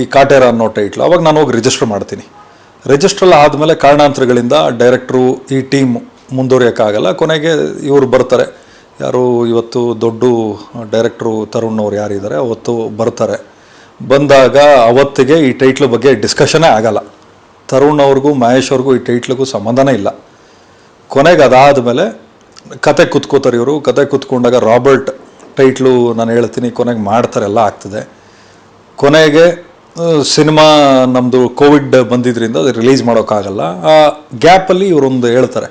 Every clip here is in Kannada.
ಈ ಕಾಟೇರ ಅನ್ನೋ ಟೈಟ್ಲು ಅವಾಗ ನಾನು ಹೋಗಿ ರಿಜಿಸ್ಟರ್ ಮಾಡ್ತೀನಿ. ರಿಜಿಸ್ಟ್ರಲ್ ಆದಮೇಲೆ ಕಾರಣಾಂತರಗಳಿಂದ ಡೈರೆಕ್ಟ್ರು ಈ ಟೀಮ್ ಮುಂದುವರಿಯೋಕ್ಕಾಗಲ್ಲ. ಕೊನೆಗೆ ಇವರು ಬರ್ತಾರೆ. ಯಾರು ಇವತ್ತು ದೊಡ್ಡ ಡೈರೆಕ್ಟ್ರು ತರುಣ್ ಅವ್ರು ಯಾರಿದ್ದಾರೆ ಅವತ್ತು ಬರ್ತಾರೆ. ಬಂದಾಗ ಅವತ್ತಿಗೆ ಈ ಟೈಟ್ಲ್ ಬಗ್ಗೆ ಡಿಸ್ಕಷನೇ ಆಗಲ್ಲ. ತರುಣ್ ಅವ್ರಿಗೂ ಮಹೇಶ್ ಅವ್ರಿಗೂ ಈ ಟೈಟ್ಲಿಗೂ ಸಂಬಂಧನೇ ಇಲ್ಲ. ಕೊನೆಗೆ ಅದಾದಮೇಲೆ ಕತೆ ಕುತ್ಕೋತಾರೆ ಇವರು. ಕತೆ ಕುತ್ಕೊಂಡಾಗ ರಾಬರ್ಟ್ ಟೈಟ್ಲು ನಾನು ಹೇಳ್ತೀನಿ, ಕೊನೆಗೆ ಮಾಡ್ತಾರೆ, ಎಲ್ಲ ಆಗ್ತದೆ. ಕೊನೆಗೆ ಸಿನಿಮಾ ನಮ್ಮದು ಕೋವಿಡ್ ಬಂದಿದ್ದರಿಂದ ಅದು ರಿಲೀಸ್ ಮಾಡೋಕ್ಕಾಗಲ್ಲ. ಆ ಗ್ಯಾಪಲ್ಲಿ ಇವರೊಂದು ಹೇಳ್ತಾರೆ,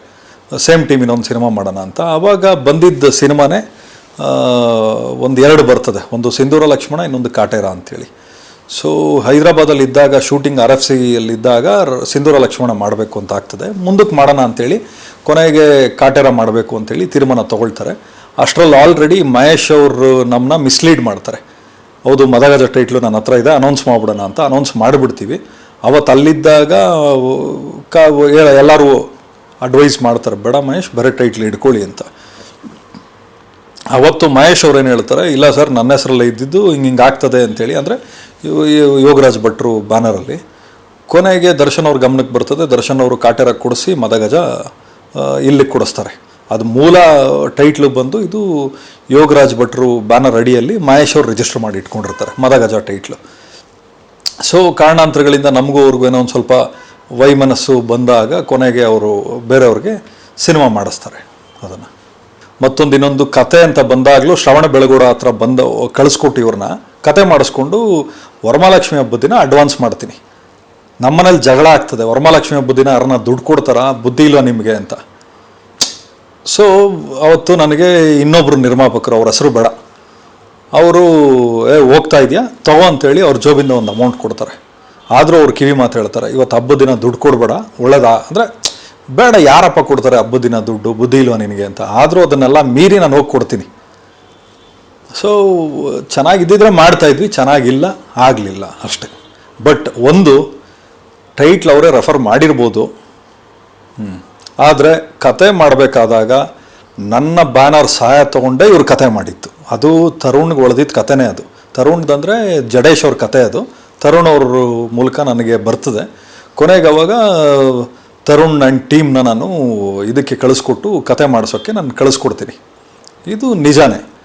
ಸೇಮ್ ಟೀಮ್ ಒಂದು ಸಿನಿಮಾ ಮಾಡೋಣ ಅಂತ. ಆವಾಗ ಬಂದಿದ್ದ ಸಿನಿಮಾನೇ ಒಂದು ಎರಡು ಬರ್ತದೆ. ಒಂದು ಸಿಂಧೂರ ಲಕ್ಷ್ಮಣ, ಇನ್ನೊಂದು ಕಾಟೇರ ಅಂತೇಳಿ. ಸೊ ಹೈದ್ರಾಬಾದಲ್ಲಿ ಇದ್ದಾಗ ಶೂಟಿಂಗ್ ಆರ್ ಎಫ್ ಸಿಯಲ್ಲಿದ್ದಾಗ ಸಿಂಧೂರ ಲಕ್ಷ್ಮಣ ಮಾಡಬೇಕು ಅಂತ ಆಗ್ತದೆ. ಮುಂದಕ್ಕೆ ಮಾಡೋಣ ಅಂತೇಳಿ, ಕೊನೆಗೆ ಕಾಟೇರ ಮಾಡಬೇಕು ಅಂತೇಳಿ ತೀರ್ಮಾನ ತೊಗೊಳ್ತಾರೆ. ಅಷ್ಟರಲ್ಲಿ ಆಲ್ರೆಡಿ ಮಹೇಶ್ ಅವರು ನಮ್ಮನ್ನ ಮಿಸ್ಲೀಡ್ ಮಾಡ್ತಾರೆ. ಹೌದು, ಮದಗಜ ಟೈಟ್ಲು ನನ್ನ ಹತ್ರ ಇದೆ ಅನೌನ್ಸ್ ಮಾಡ್ಬಿಡೋಣ ಅಂತ ಅನೌನ್ಸ್ ಮಾಡಿಬಿಡ್ತೀವಿ. ಅವತ್ತು ಅಲ್ಲಿದ್ದಾಗ, ಕ ಎಲ್ಲರೂ ಅಡ್ವೈಸ್ ಮಾಡ್ತಾರೆ, ಬೇಡ ಮಹೇಶ್, ಬರೀ ಟೈಟ್ಲ್ ಇಟ್ಕೊಳ್ಳಿ ಅಂತ. ಅವತ್ತು ಮಹೇಶ್ ಅವ್ರೇನು ಹೇಳ್ತಾರೆ, ಇಲ್ಲ ಸರ್, ನನ್ನ ಹೆಸರಲ್ಲೇ ಇದ್ದಿದ್ದು, ಹಿಂಗೆ ಹಿಂಗೆ ಆಗ್ತದೆ ಅಂತೇಳಿ, ಅಂದರೆ ಯೋಗರಾಜ್ ಭಟ್ರು ಬ್ಯಾನರಲ್ಲಿ ಕೊನೆಗೆ ದರ್ಶನ್ ಅವ್ರ ಗಮನಕ್ಕೆ ಬರ್ತದೆ, ದರ್ಶನ್ ಅವರು ಕಾಟೇರ ಕೊಡಿಸಿ ಮದಗಜ ಇಲ್ಲಿ ಕೊಡಿಸ್ತಾರೆ. ಅದು ಮೂಲ ಟೈಟ್ಲ್ ಬಂದು ಇದು ಯೋಗರಾಜ್ ಭಟ್ರು ಬ್ಯಾನರ್ ಅಡಿಯಲ್ಲಿ ಮಹೇಶ್ ಅವರು ರಿಜಿಸ್ಟರ್ ಮಾಡಿ ಇಟ್ಕೊಂಡಿರ್ತಾರೆ, ಮದಗಜ ಟೈಟ್ಲು ಸೊ ಕಾರಣಾಂತರಗಳಿಂದ ನಮಗೂ ಅವ್ರಿಗೂ ಏನೋ ಒಂದು ಸ್ವಲ್ಪ ವೈಮನಸ್ಸು ಬಂದಾಗ ಕೊನೆಗೆ ಅವರು ಬೇರೆಯವ್ರಿಗೆ ಸಿನಿಮಾ ಮಾಡಿಸ್ತಾರೆ ಅದನ್ನು. ಮತ್ತೊಂದು ಇನ್ನೊಂದು ಕತೆ ಅಂತ ಬಂದಾಗಲೂ ಶ್ರವಣ ಬೆಳಗೋಡ ಹತ್ರ ಬಂದ, ಕಳಿಸ್ಕೊಟ್ಟು ಇವ್ರನ್ನ, ಕತೆ ಮಾಡಿಸ್ಕೊಂಡು ವರಮಹಾಲಕ್ಷ್ಮಿ ಹಬ್ಬದ ದಿನ ಅಡ್ವಾನ್ಸ್ ಮಾಡ್ತೀನಿ. ನಮ್ಮನೇಲಿ ಜಗಳ ಆಗ್ತದೆ, ವರಮಹಾಲಕ್ಷ್ಮಿ ಹಬ್ಬದ ದಿನ ಯಾರನ್ನ ದುಡ್ಡು ಕೊಡ್ತಾರಾ, ಬುದ್ಧಿ ಇಲ್ವಾ ನಿಮಗೆ ಅಂತ. ಸೊ ಅವತ್ತು ನನಗೆ ಇನ್ನೊಬ್ಬರು ನಿರ್ಮಾಪಕರು, ಅವ್ರ ಹೆಸರು ಬೇಡ. ಅವರು, ಏ, ಹೋಗ್ತಾ ಇದೆಯಾ? ತಗೋ ಅಂತೇಳಿ ಅವ್ರ ಜೋಬಿಂದ ಒಂದು ಅಮೌಂಟ್ ಕೊಡ್ತಾರೆ. ಆದರೂ ಅವ್ರು ಕಿವಿ ಮಾತು ಹೇಳ್ತಾರೆ, ಇವತ್ತು ಹಬ್ಬದ ದಿನ ದುಡ್ಡು ಕೊಡಬೇಡ, ಒಳ್ಳೇದಾ? ಅಂದರೆ, ಬೇಡ, ಯಾರಪ್ಪ ಕೊಡ್ತಾರೆ ಹಬ್ಬದ ದಿನ ದುಡ್ಡು? ಬುದ್ಧಿ ಇಲ್ವಾ ನಿನಗೆ? ಅಂತ. ಆದರೂ ಅದನ್ನೆಲ್ಲ ಮೀರಿ ನಾನು ಹೋಗಿ ಕೊಡ್ತೀನಿ. ಸೊ ಚೆನ್ನಾಗಿದ್ದಿದ್ರೆ ಮಾಡ್ತಾ ಇದ್ವಿ, ಚೆನ್ನಾಗಿಲ್ಲ, ಆಗಲಿಲ್ಲ ಅಷ್ಟೆ. ಬಟ್ ಒಂದು ಟೈಟ್ಲ್ ಅವರೇ ರೆಫರ್ ಮಾಡಿರ್ಬೋದು. ಆದರೆ, ಕತೆ ಮಾಡಬೇಕಾದಾಗ ನನ್ನ ಬ್ಯಾನರ್ ಸಹಾಯ ತೊಗೊಂಡೇ ಇವ್ರು ಕತೆ ಮಾಡಿತ್ತು ಅದು ತರುಣ್ಗೆ ಒಳ್ದಿದ್ದ ಕತೆನೇ ಅದು. ತರುಣ್ದಂದರೆ ಜಡೇಶ್ ಅವ್ರ ಕತೆ ಅದು. ತರುಣ್ ಅವ್ರ ಮೂಲಕ ನನಗೆ ಬರ್ತದೆ. ಕೊನೆಗೆ ಅವಾಗ ತರುಣ್ ನನ್ನ ಟೀಮ್ನ ನಾನು ಇದಕ್ಕೆ ಕಳಿಸ್ಕೊಟ್ಟು ಕತೆ ಮಾಡಿಸೋಕ್ಕೆ ನಾನು ಕಳಿಸ್ಕೊಡ್ತೀನಿ. ಇದು ನಿಜಾನೇ.